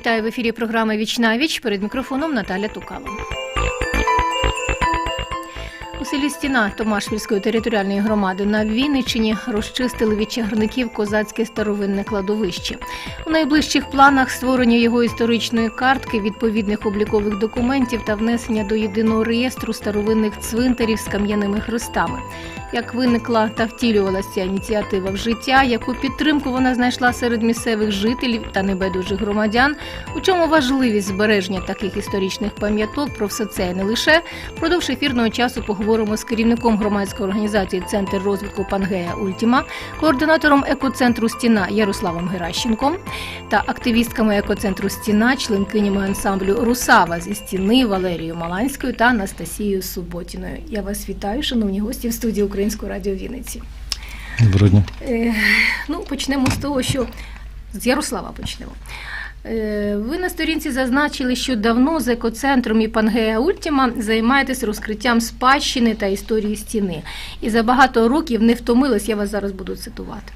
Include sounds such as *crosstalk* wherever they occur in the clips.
Вітаю в ефірі програми Віч віч. Перед мікрофоном Наталя Тукало. У селі Стіна Томашпільської територіальної громади на Вінниччині розчистили від чагарників козацьке старовинне кладовище. У найближчих планах створення його історичної картки, відповідних облікових документів та внесення до єдиного реєстру старовинних цвинтарів з кам'яними хрестами. Як виникла та втілювалася ініціатива в життя, яку підтримку вона знайшла серед місцевих жителів та небайдужих громадян, у чому важливість збереження таких історичних пам'яток про все це і не лише Продовж ефірного часу поговоримо з керівником громадської організації Центр розвитку Пангея Ультіма, координатором екоцентру Стіна Ярославом Геращенком та активістками екоцентру Стіна, членкинями ансамблю Русава зі стіни Валерією Маланською та Анастасією Суботіною. Я вас вітаю, шановні гості в студії Українського радіо Вінниці. Доброго дня. Е, ну, почнемо з того, що з Ярослава почнемо. Е, Ви на сторінці зазначили, що давно з екоцентром і Пангея Ультіма займаєтесь розкриттям спадщини та історії стіни. І за багато років не втомились, я вас зараз буду цитувати.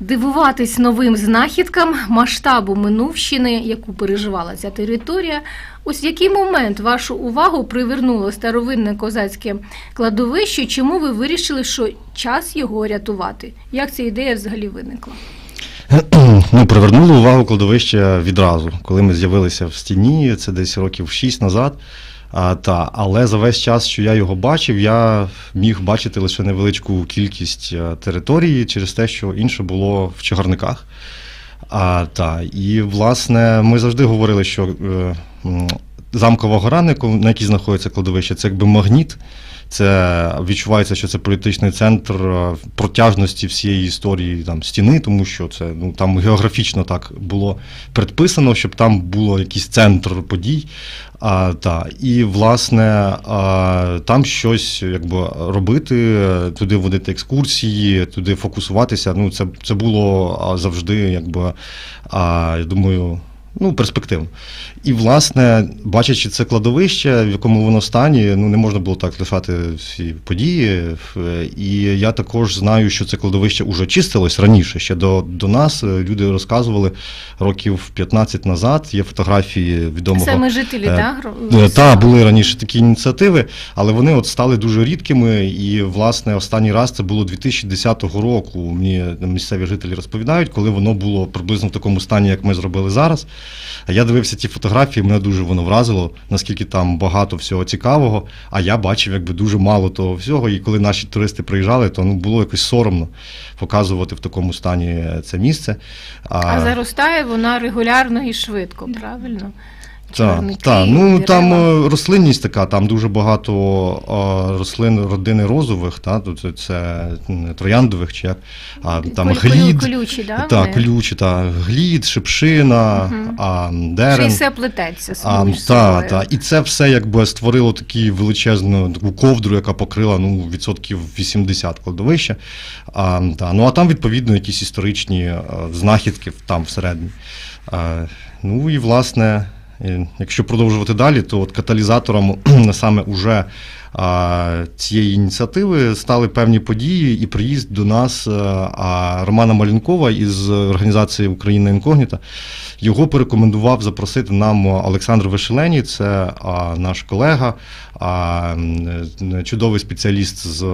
Дивуватись новим знахідкам масштабу минувщини, яку переживала ця територія. Ось в який момент вашу увагу привернуло старовинне козацьке кладовище? Чому ви вирішили, що час його рятувати? Як ця ідея взагалі виникла? *clears throat* Ну, привернули увагу кладовище відразу, коли ми з'явилися в стіні, це десь років 6 назад. Та, але за весь час, що я його бачив, я міг бачити лише невеличку кількість е, території через те, що інше було в чагарниках. А, та, і, власне, ми завжди говорили, що е, м, замкова на якій знаходиться кладовище, це якби магніт. Це відчувається, що це політичний центр е, протяжності всієї історії там стіни, тому що це ну там географічно так було предписано, щоб там було якийсь центр подій. А, та, і власне а, там щось якби робити, туди водити екскурсії, туди фокусуватися. Ну це, це було завжди, якби а, я думаю. Ну, перспективно. І, власне, бачачи це кладовище, в якому воно стані, ну не можна було так лишати всі події. І я також знаю, що це кладовище уже чистилось раніше. Ще до, до нас люди розказували років 15 назад. Є фотографії відомого. Саме жителі, е, так? Е, Та були раніше такі ініціативи, але вони от стали дуже рідкими. І власне останній раз це було 2010 року. Мені місцеві жителі розповідають, коли воно було приблизно в такому стані, як ми зробили зараз. А Я дивився ті фотографії, мене дуже воно вразило, наскільки там багато всього цікавого. А я бачив якби дуже мало того всього. І коли наші туристи приїжджали, то ну було якось соромно показувати в такому стані це місце. А заростає вона регулярно і швидко, правильно? Так, так. Ну там дерева. е, рослинність така, там дуже багато е, рослин родини розових, та, тут це, це трояндових чи як, а, там колю- глід, колючі, да, та, колючі, та, глід, шипшина, Мгм. а, Ще й все плететься А, та, та. І це все якби створило таку величезну таку ковдру, яка покрила ну, відсотків 80 кладовища. А, та. Ну а там, відповідно, якісь історичні е, знахідки там всередині. А, ну і власне, якщо продовжувати далі, то от каталізатором *clears throat* саме уже цієї ініціативи стали певні події і приїзд до нас е, Романа Малінкова із організації Україна Інкогніта. Його порекомендував запросити нам Олександр Вишелені, це наш колега, чудовий спеціаліст з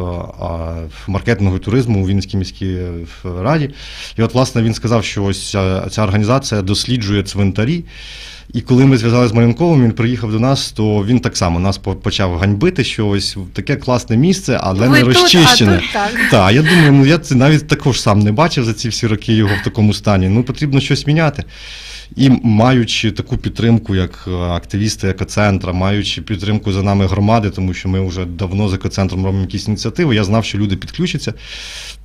маркетингу і туризму у Вінницькій міській е, раді. І от, власне, він сказав, що ось ця організація досліджує цвинтарі. І коли ми зв'язалися з Малюнковим, він приїхав до нас, то він так само нас почав ганьбити, що ось таке класне місце, але Ви не тут, розчищене. а тут так. Так, я думаю, ну я це навіть також сам не бачив за ці всі роки його в такому стані. Ну потрібно щось міняти. І маючи таку підтримку, як е, активісти екоцентра, маючи підтримку за нами громади, тому що ми вже давно з екоцентром робимо якісь ініціативи, я знав, що люди підключаться.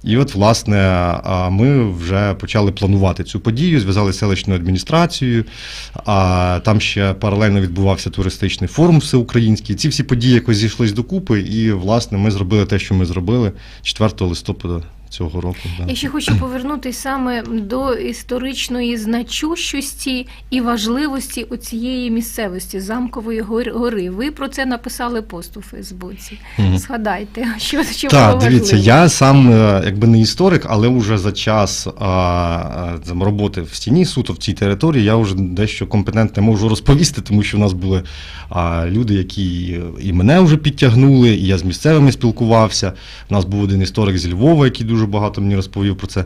І от, власне, ми вже почали планувати цю подію, зв'язали з селищною адміністрацією. А там ще паралельно відбувався туристичний форум всеукраїнський. Ці всі події якось зійшлись докупи, і, власне, ми зробили те, що ми зробили 4 листопада цього року. Да. Я ще хочу повернутися саме до історичної значущості і важливості оцієї місцевості замкової гори. Ви про це написали пост у Фейсбуці. Мгм. Згадайте, *laughs* що, що Так, було дивіться, я сам е, якби не історик, але вже за час а, там, роботи в стіні суто в цій території я вже дещо компетентне можу розповісти, тому що в нас були а, люди, які і мене вже підтягнули, і я з місцевими спілкувався. У нас був один історик з Львова, який дуже багато мені розповів про це.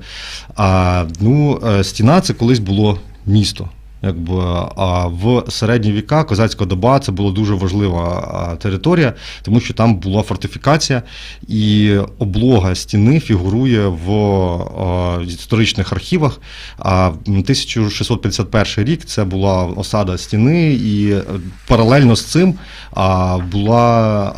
А, ну, е, стіна це колись було місто. Якби а в середні віка козацька доба це була дуже важлива територія, тому що там була фортифікація, і облога стіни фігурує в а, історичних архівах. А 1651 рік це була осада стіни, і е, паралельно з цим а, була,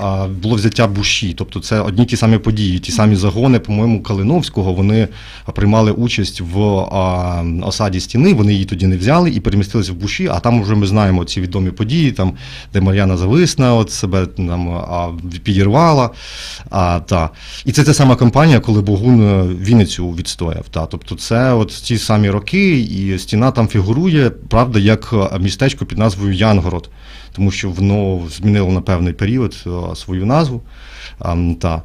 а, було взяття буші. Тобто це одні ті самі події, ті самі загони, по-моєму, Калиновського. Вони приймали участь в а, осаді стіни. Вони її тоді не взяли і перемістилися в буші. А там вже ми знаємо ці відомі події, там де Мар'яна Зависна от себе там а, підірвала. А, та. І це та сама кампанія, коли Богун е, Вінницю відстояв. Та. Тобто це от ті самі роки, і стіна там фігурує, правда, як е, містечко під назвою Янгород, тому що воно змінило на певний період е, свою назву. А, та.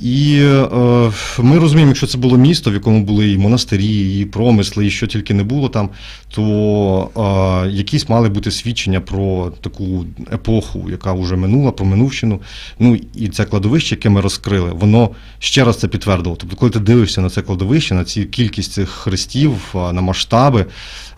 І е, ми розуміємо, якщо це було місто, в якому були і монастирі, і промисли, і що тільки не було там, то е, якісь мали бути свідчення про таку епоху, яка вже минула, про минувщину. Ну і це кладовище, яке ми розкрили, воно ще раз це підтвердило. Тобто, коли ти дивишся на це кладовище, на ці кількість цих хрестів, на масштаби,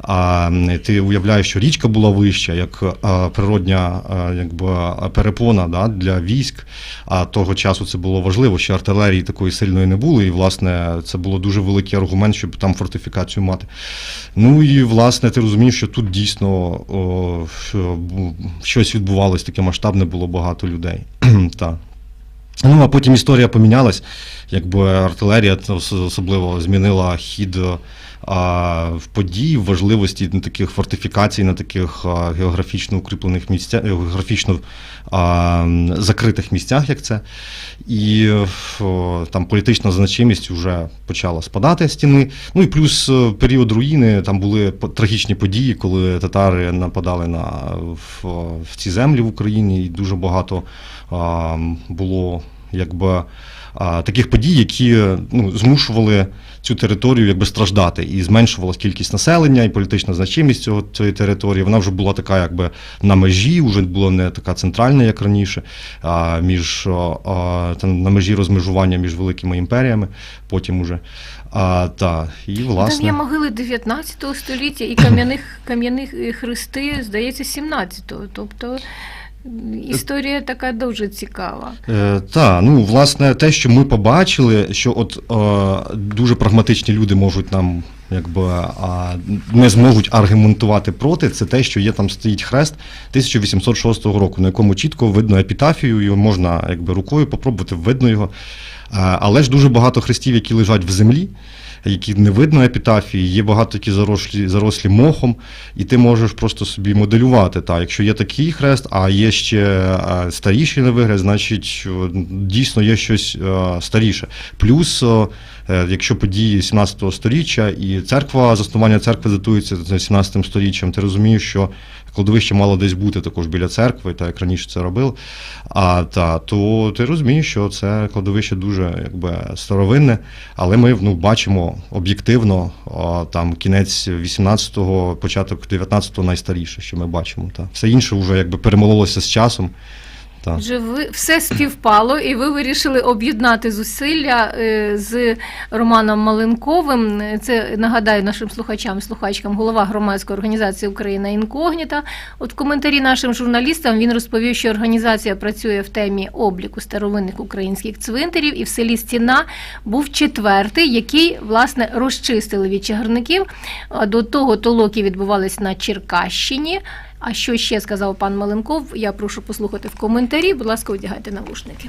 а ти уявляєш, що річка була вища, як а, природня а, якби, перепона да, для військ. А того часу це було важливо, що артилерії такої сильної не було, і власне це було дуже великий аргумент, щоб там фортифікацію мати. Ну і власне ти розумієш, що тут дійсно о, щось відбувалось таке масштабне, було багато людей. *clears throat* Так. Ну, а потім історія помінялась, якби артилерія особливо змінила хід в подій, в важливості на таких фортифікацій, на таких географічно укріплених місцях, географічно закритих місцях, як це. І там політична значимість вже почала спадати з стіни. Ну і плюс е, період руїни, там були трагічні події, коли татари нападали на в, в ці землі в Україні, і дуже багато було якби а, таких подій, які ну, змушували цю територію якби страждати, і зменшувалась кількість населення, і політична значимість цього цієї території. Вона вже була така, якби на межі, вже була не така центральна, як раніше, а між а, там, на межі розмежування між великими імперіями. Потім уже а, та і Там є могили 19 століття і кам'яних кам'яних хрести, здається, 17-го. Тобто історія така дуже цікава. Е, та, ну власне, те, що ми побачили, що от е, дуже прагматичні люди можуть нам. Якби а, не зможуть аргументувати проти, це те, що є там стоїть хрест 1806 року, на якому чітко видно епітафію, його можна якби рукою попробувати, видно його. А, але ж дуже багато хрестів, які лежать в землі, які не видно епітафії, є багато які зарослі, зарослі мохом, і ти можеш просто собі моделювати. Та, якщо є такий хрест, а є ще старіший на вигляд, значить дійсно є щось е, старіше. Плюс, е, якщо події 17 століття і церква, заснування церкви датується за 17 століттям, ти розумієш, що кладовище мало десь бути також біля церкви, та як раніше це робив. А та то ти розумієш, що це кладовище дуже якби старовинне, але ми ну, бачимо об'єктивно там кінець 18-го, початок 19-го найстаріше, що ми бачимо. Та. Все інше вже якби перемололося з часом. Та. Отже, ви все співпало, і ви вирішили об'єднати зусилля е, з Романом Маленковим. Це нагадаю нашим слухачам, слухачкам, голова громадської організації Україна Інкогніта. От в коментарі нашим журналістам він розповів, що організація працює в темі обліку старовинних українських цвинтарів, і в селі Стіна був четвертий, який власне розчистили від чагарників. До того толоки відбувались на Черкащині. А що ще сказав пан Маленков? Я прошу послухати в коментарі. Будь ласка, одягайте навушники.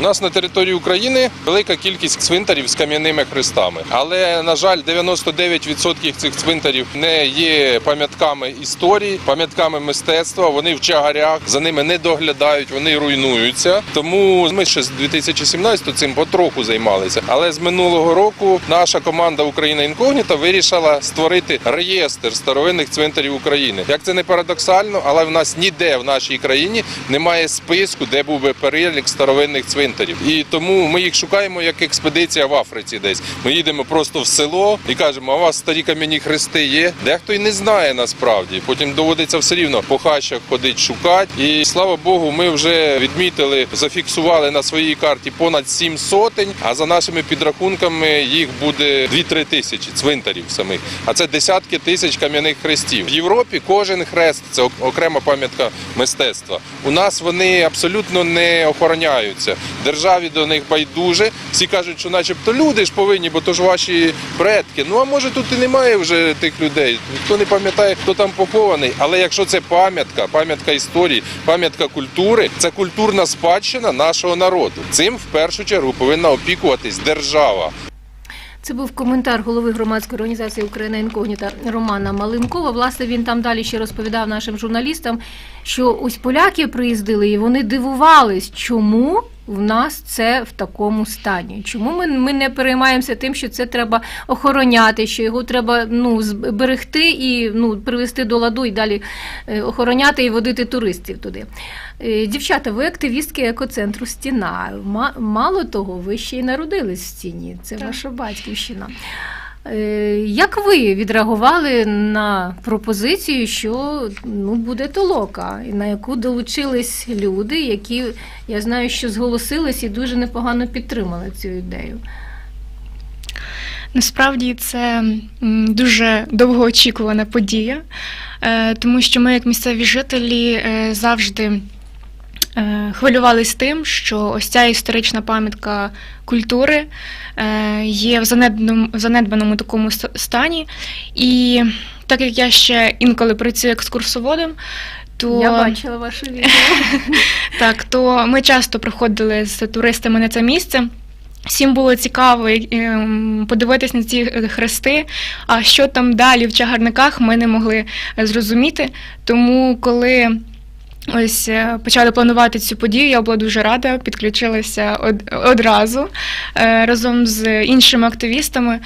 У нас на території України велика кількість цвинтарів з кам'яними хрестами, але на жаль, 99% цих цвинтарів не є пам'ятками історії, пам'ятками мистецтва. Вони в чагарях, за ними не доглядають, вони руйнуються. Тому ми ще з 2017 цим потроху займалися. Але з минулого року наша команда Україна Інкогніта вирішила створити реєстр старовинних цвинтарів України. Як це не парадоксально, але в нас ніде в нашій країні немає списку, де був би перелік старовинних цвинтарів. І тому ми їх шукаємо як експедиція в Африці. Десь ми їдемо просто в село і кажемо, а у вас старі кам'яні хрести є. Дехто й не знає насправді. Потім доводиться все рівно по хащах ходити шукати. І слава Богу, ми вже відмітили, зафіксували на своїй карті понад сім сотень. А за нашими підрахунками їх буде 2-3 тисячі цвинтарів самих. А це десятки тисяч кам'яних хрестів. В Європі кожен хрест це окрема пам'ятка мистецтва. У нас вони абсолютно не охороняються. Державі до них байдуже. Всі кажуть, що начебто люди ж повинні, бо то ж ваші предки. Ну а може тут і немає вже тих людей. Ніхто не пам'ятає, хто там похований. Але якщо це пам'ятка, пам'ятка історії, пам'ятка культури, це культурна спадщина нашого народу. Цим в першу чергу повинна опікуватись держава. Це був коментар голови громадської організації Україна інкогніта Романа Маленкова. Власне, він там далі ще розповідав нашим журналістам, що ось поляки приїздили і вони дивувались, чому в нас це в такому стані. Чому ми, ми не переймаємося тим, що це треба охороняти, що його треба ну, зберегти і ну, привести до ладу і далі е, охороняти і водити туристів туди. Е, Дівчата, ви активістки екоцентру Стіна. Мало того, ви ще й народились в стіні. Це Так. ваша батьківщина. Е, Як ви відреагували на пропозицію, що ну, буде толока, і на яку долучились люди, які я знаю, що зголосились і дуже непогано підтримали цю ідею? Насправді це дуже довгоочікувана подія, е, тому що ми, як місцеві жителі, е, завжди хвилювались тим, що ось ця історична пам'ятка культури е, є в занедбаному, в занедбаному такому стані. І так як я ще інколи працюю екскурсоводом, то Я бачила ваше відео. *laughs* так, то ми часто приходили з туристами на це місце. Всім було цікаво ем, подивитись на ці е, хрести. А що там далі в чагарниках, ми не могли е, зрозуміти. Тому, коли ось е, почали планувати цю подію, я була дуже рада, підключилася одразу е, разом з іншими активістами.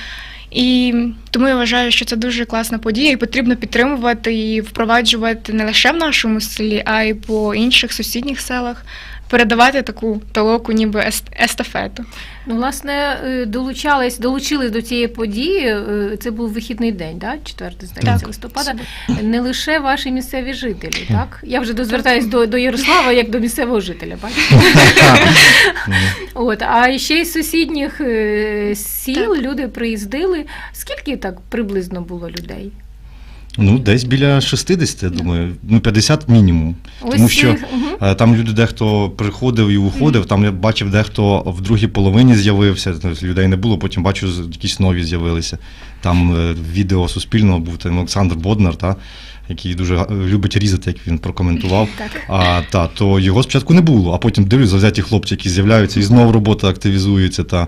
І тому я вважаю, що це дуже класна подія, і потрібно підтримувати і впроваджувати не лише в нашому селі, а й по інших сусідніх селах, передавати таку толоку, ніби ест- естафету. Ну, власне, е, долучались, долучились до цієї події. е, Це був вихідний день, да? 4 здається, Так. листопада. Не лише ваші місцеві жителі, так? Я вже дозвертаюсь до, до Ярослава як до місцевого жителя, бачите? *laughs* От, а ще й з сусідніх е, сіл люди приїздили. Скільки так приблизно було людей? Ну, десь біля 60, я думаю, ну 50 мінімум. Тому що мгм. Е, Там люди дехто приходив і уходив. Там я бачив, дехто в другій половині з'явився. тобто Людей не було, потім бачу, з- якісь нові з'явилися. Там е, відео суспільного був там Олександр Боднар, та, який дуже га- любить різати, як він прокоментував. А, та, то його спочатку не було, а потім дивлюсь, завзяті хлопці, які з'являються, і знову робота активізується. Та.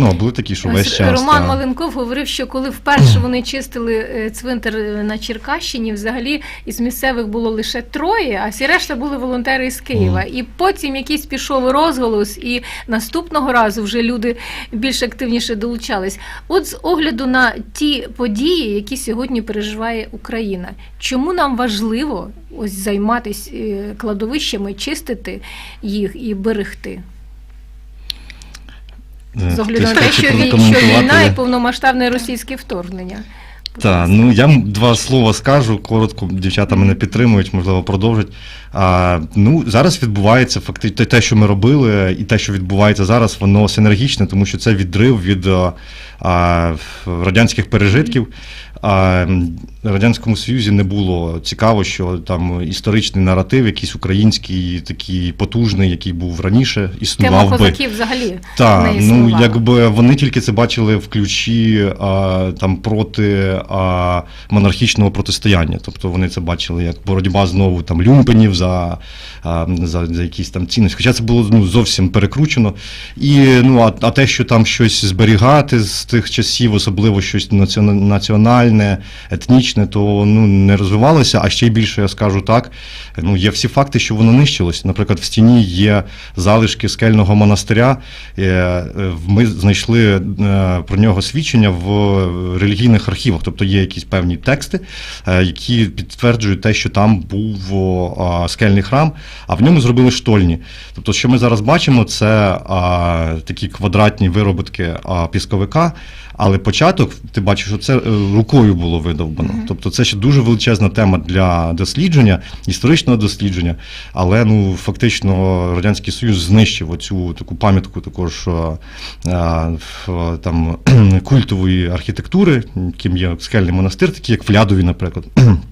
Ну, були такі, що весь час. Роман та. Маленков говорив, що коли вперше *clears throat* вони чистили е, цвинтар е, на Черкащині, взагалі із місцевих було лише троє, а всі решта були волонтери з Києва. І потім якийсь пішов розголос, і наступного разу вже люди більш активніше долучались. От з огляду на ті події, які сьогодні переживає Україна, чому нам важливо ось займатися кладовищами, чистити їх і берегти? Е, З огляду на те, що, війна і повномасштабне російське вторгнення. Так, ну я два слова скажу, коротко, дівчата мене підтримують, можливо, продовжать. А, ну, зараз відбувається фактично те, що ми робили, і те, що відбувається зараз, воно синергічне, тому що це відрив від а, радянських пережитків. А Радянському Союзі не було цікаво, що там історичний наратив, якийсь український, такий потужний, який був раніше, Тема існував би. козаків взагалі Так, ну якби вони тільки це бачили в ключі а, там проти а, монархічного протистояння. Тобто вони це бачили як боротьба знову там люмпенів за, а, за, за якісь там цінності. Хоча це було ну, зовсім перекручено. І ну, а, а те, що там щось зберігати з тих часів, особливо щось національне, етнічне, то ну не розвивалося. А ще й більше я скажу так. Ну є всі факти, що воно нищилось. Наприклад, в стіні є залишки скельного монастиря. Е, Ми знайшли е, про нього свідчення в релігійних архівах, тобто є якісь певні тексти, е, які підтверджують те, що там був скельний храм, а в ньому зробили штольні. Тобто, що ми зараз бачимо, це такі квадратні виробітки пісковика. Але початок, ти бачиш, що це рукою було видовбано. Тобто це ще дуже величезна тема для дослідження, історичного дослідження. Але ну фактично Радянський Союз знищив оцю таку пам'ятку також е, е, там *clears throat* культової архітектури, яким є скельний монастир, такий як Флядові, наприклад. *clears throat*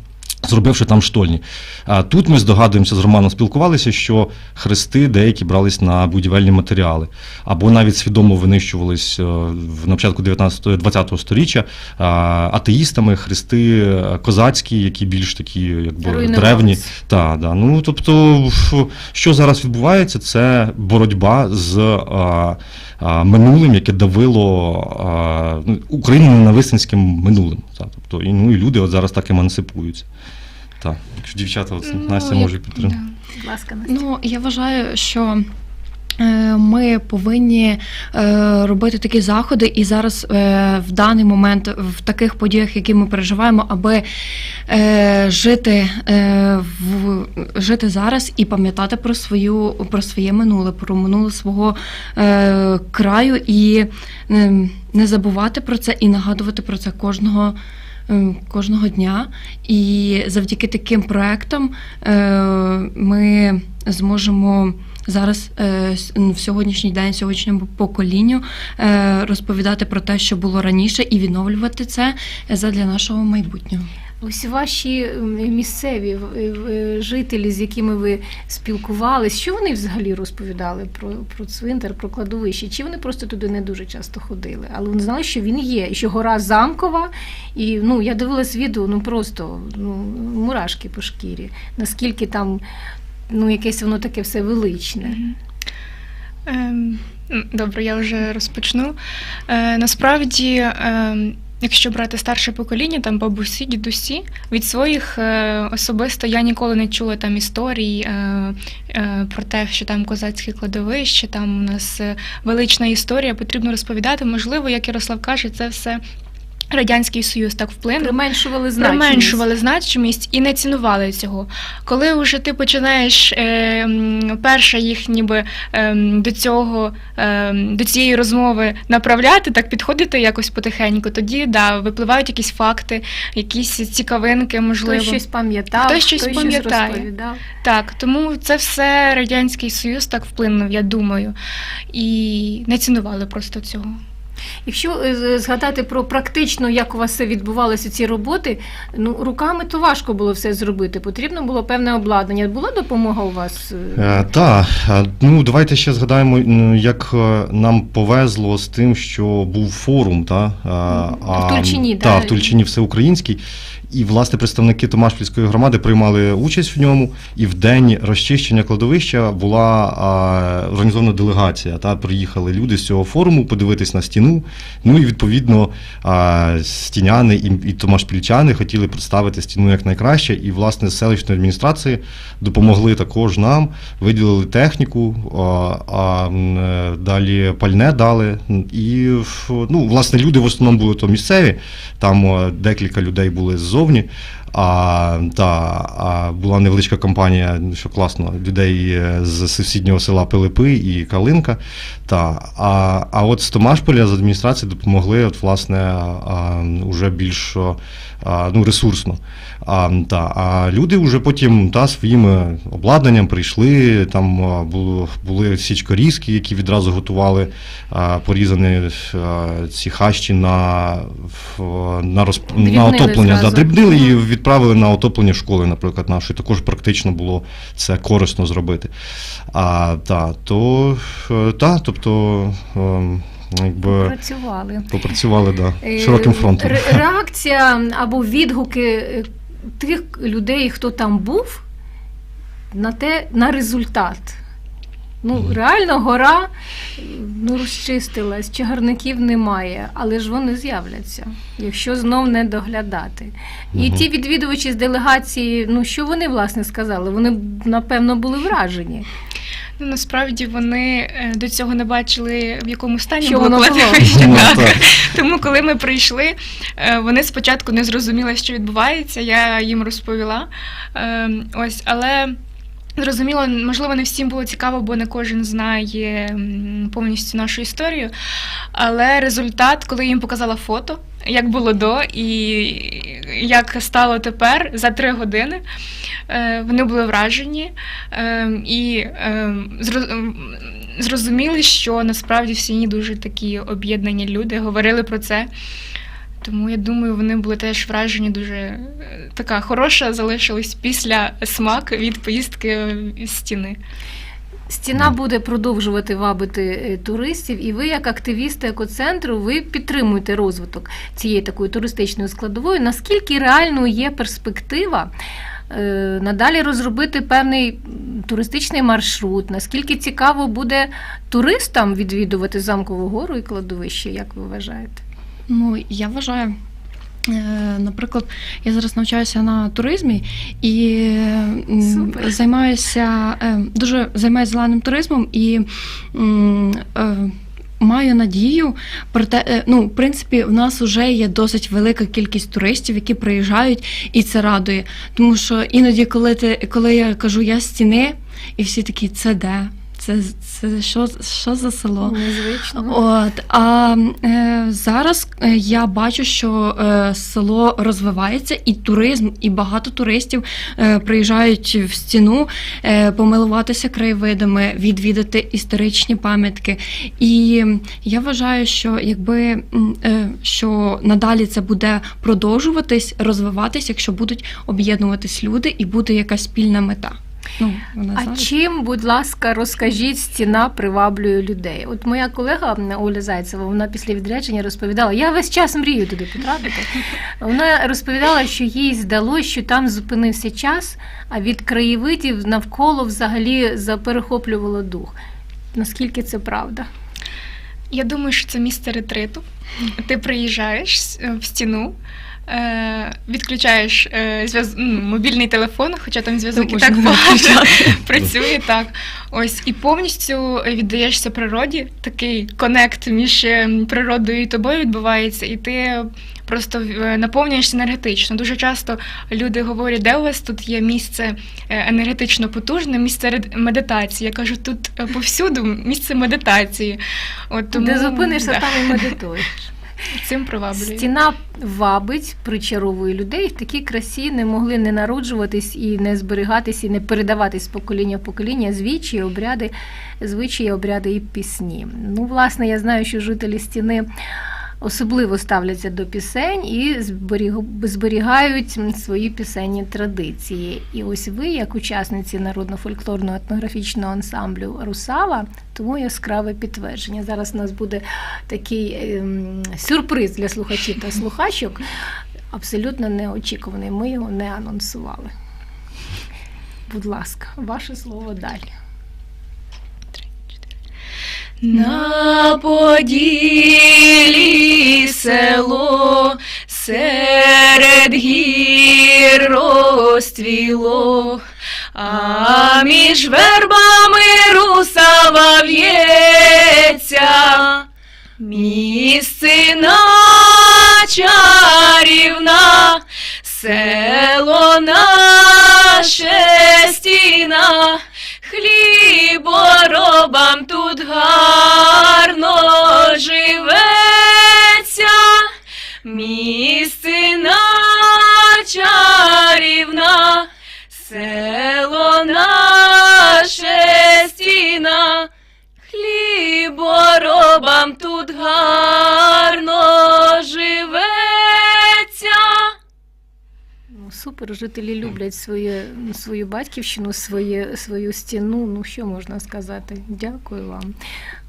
Зробивши там штольні. А тут ми здогадуємося з Романом спілкувалися, що хрести деякі брались на будівельні матеріали, або навіть свідомо винищувались е, в на початку 19-20 століття атеїстами хрести е, козацькі, які більш такі, якби древні. Та, да. Ну тобто, що зараз відбувається, це боротьба з а, минулим, яке давило ну, Україну ненависницьким минулим. Та, тобто, і, ну, і люди от зараз так емансипуються. Так, якщо дівчата, от, Ну, Настя може підтримати. Будь ласка, Настя. Ну, я вважаю, що ми повинні е, робити такі заходи, і зараз е, в даний момент в таких подіях, які ми переживаємо, аби е, жити, е, в, жити зараз і пам'ятати про свою про своє минуле, про минуле свого е, краю, і е, не забувати про це і нагадувати про це кожного. е, Кожного дня, і завдяки таким проектам е, ми зможемо зараз е, в сьогоднішній день, сьогоднішньому поколінню е, розповідати про те, що було раніше, і відновлювати це задля нашого майбутнього. Ось ваші місцеві жителі, з якими ви спілкувались, що вони взагалі розповідали про, про цвинтар, про кладовище? Чи вони просто туди не дуже часто ходили? Але вони знали, що він є, що гора замкова. І ну, я дивилась відео, ну просто ну, мурашки по шкірі. Наскільки там ну, якесь воно таке все величне. Ем, Добре, я вже розпочну. Е, насправді, ем, якщо брати старше покоління, там бабусі, дідусі, від своїх е, особисто я ніколи не чула там історій е, про те, що там козацьке кладовище, там у нас велична історія, потрібно розповідати. Можливо, як Ярослав каже, це все. Радянський Союз так вплинув. Применшували значення. Применшували значимість і не цінували цього. Коли вже ти починаєш е, м, перше їх ніби е, до цього, е, до цієї розмови направляти, так підходити якось потихеньку, тоді да, випливають якісь факти, якісь цікавинки, можливо. Хтось щось пам'ятав, Хтось щось пам'ятає. розповідав. Так, тому це все Радянський Союз так вплинув, я думаю. І не цінували просто цього. Якщо е, згадати про практично, як у вас все відбувалося ці роботи, ну руками то важко було все зробити. Потрібно було певне обладнання. Була допомога у вас? е? Е, Так, ну давайте ще згадаємо, як е, нам повезло з тим, що був форум, та, е, а, В Тульчині, та, да? в Тульчині всеукраїнський. І, власне, представники Томашпільської громади приймали участь в ньому, і в день розчищення кладовища була а, організована делегація. Та приїхали люди з цього форуму подивитись на стіну. Ну і відповідно а, стіняни і, і томашпільчани хотіли представити стіну як найкраще. І, власне, з селищної адміністрації допомогли також нам, виділили техніку, а, а далі пальне дали. І ну, власне, люди в основному були то місцеві, там декілька людей були ззовні. А, та, а була невеличка компанія, що класно, людей е, з сусіднього села Пилипи і Калинка. Та, а, а от з Томашполя з адміністрації допомогли от, власне, а, уже більш а, ну, ресурсно. А, та, а люди вже потім та, своїм е, обладнанням прийшли, там а, було, були січкорізки, які відразу готували а, порізані а, ці хащі на, на, розп... на отоплення. Да, зразу. дрібнили і відправили на отоплення школи, наприклад, нашої. Також практично було це корисно зробити. А, та, то, е, та, тобто, ем, якби Працювали. попрацювали да, Е, широким фронтом. Реакція або відгуки е, тих людей, хто там був, на те, на результат. Ну, реально гора ну, розчистилась, чагарників немає, але ж вони з'являться, якщо знов не доглядати. І ті відвідувачі з делегації, ну що вони власне сказали? Вони б, напевно були вражені. Ну, насправді вони е, до цього не бачили, в якому стані Що було кладовище. Ну. Тому, коли ми прийшли, е, вони спочатку не зрозуміли, що відбувається. Я їм розповіла. Е, Ось, але. Зрозуміло, можливо, не всім було цікаво, бо не кожен знає повністю нашу історію. Але результат, коли я їм показала фото, як було до і як стало тепер за три години, е, вони були вражені е, і е, зрозуміли, що насправді всі дуже такі об'єднані люди говорили про це. Тому я думаю, вони були теж вражені дуже е, така хороша залишилась після смак від поїздки стіни. Стіна буде продовжувати вабити е, туристів, і ви, як активісти екоцентру, ви підтримуєте розвиток цієї такої туристичної складової. Наскільки реально є перспектива е, надалі розробити певний туристичний маршрут? Наскільки цікаво буде туристам відвідувати замкову гору і кладовище, як ви вважаєте? Ну, я вважаю. е, Наприклад, я зараз навчаюся на туризмі і Супер. займаюся е, дуже займаюся зеленим туризмом і е, маю надію про те, ну, в принципі, в нас вже є досить велика кількість туристів, які приїжджають, і це радує. Тому що іноді, коли ти коли я кажу я з стіни, і всі такі, це де? Це, це що, що за село? Незвично. От а е, зараз е, я бачу, що е, село розвивається, і туризм, і багато туристів е, приїжджають в стіну е, помилуватися краєвидами, відвідати історичні пам'ятки. І я вважаю, що якби е, що надалі це буде продовжуватись, розвиватись, якщо будуть об'єднуватись люди і буде якась спільна мета. Ну, вона А чим, будь ласка, розкажіть, стіна приваблює людей? От моя колега Оля Зайцева, вона після відрядження розповідала, я весь час мрію туди потрапити. Вона розповідала, що їй здалося, що там зупинився час, а від краєвидів навколо взагалі заперехоплювало дух. Наскільки це правда? Я думаю, що це місце ретриту. Ти приїжджаєш е, в стіну. Е, Відключаєш е, зв'яз... ну, мобільний телефон, хоча там зв'язок і так багато *laughs* працює так. Ось і повністю віддаєшся природі. Такий конект між е, природою і тобою відбувається, і ти просто е, наповнюєшся енергетично. Дуже часто люди говорять, де у вас тут є місце е, енергетично потужне, місце медитації. Я кажу, тут е, повсюду місце медитації. От тому Де зупинишся, да, там і медитуєш. Цим приваблює. Стіна вабить, причаровує людей. В такій красі не могли не народжуватись і не зберігатись, і не передаватись з покоління в покоління звичаї, обряди, звичаї, обряди і пісні. Ну, власне, я знаю, що жителі стіни. Особливо ставляться до пісень і зберіг- зберігають свої пісенні традиції. І ось ви, як учасниці народно-фольклорного етнографічного ансамблю Русава, тому яскраве підтвердження. Зараз у нас буде такий ем, сюрприз для слухачів та слухачок, абсолютно неочікуваний. Ми його не анонсували. Будь ласка, ваше слово далі. На поділі село серед гір розцвіло, а між вербами русава в'ється, місцина чарівна, Село наше стіна, хліборобам тут гарно чарівна, село наше стіна, хліборобам тут гарно Супер, жителі люблять своє, свою батьківщину, своє, свою стіну. Ну що можна сказати? Дякую вам.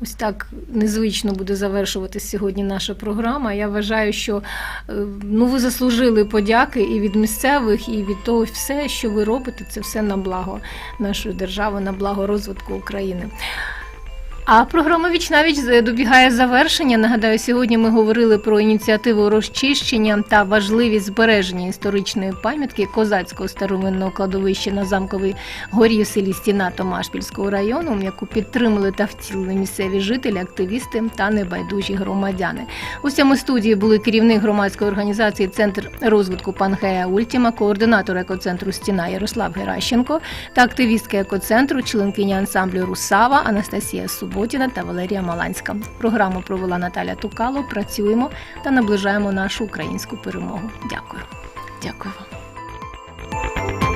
Ось так незвично буде завершувати сьогодні наша програма. Я вважаю, що е, ну, ви заслужили подяки і від місцевих, і від того, все, що ви робите, це все на благо нашої держави, на благо розвитку України. А програма Вічна Віч добігає завершення. Нагадаю, сьогодні ми говорили про ініціативу розчищення та важливість збереження історичної пам'ятки козацького старовинного кладовища на замковій горі в селі Стіна Томашпільського району, яку підтримали та втілили місцеві жителі, активісти та небайдужі громадяни. У цьому студії були керівник громадської організації Центр розвитку Пангея Ультіма, координатор екоцентру Стіна Ярослав Геращенко та активістка екоцентру, членкиня ансамблю Русава Анастасія Суботіна та Валерія Маланська. Програму провела Наталя Тукало. Працюємо та наближаємо нашу українську перемогу. Дякую. Дякую вам.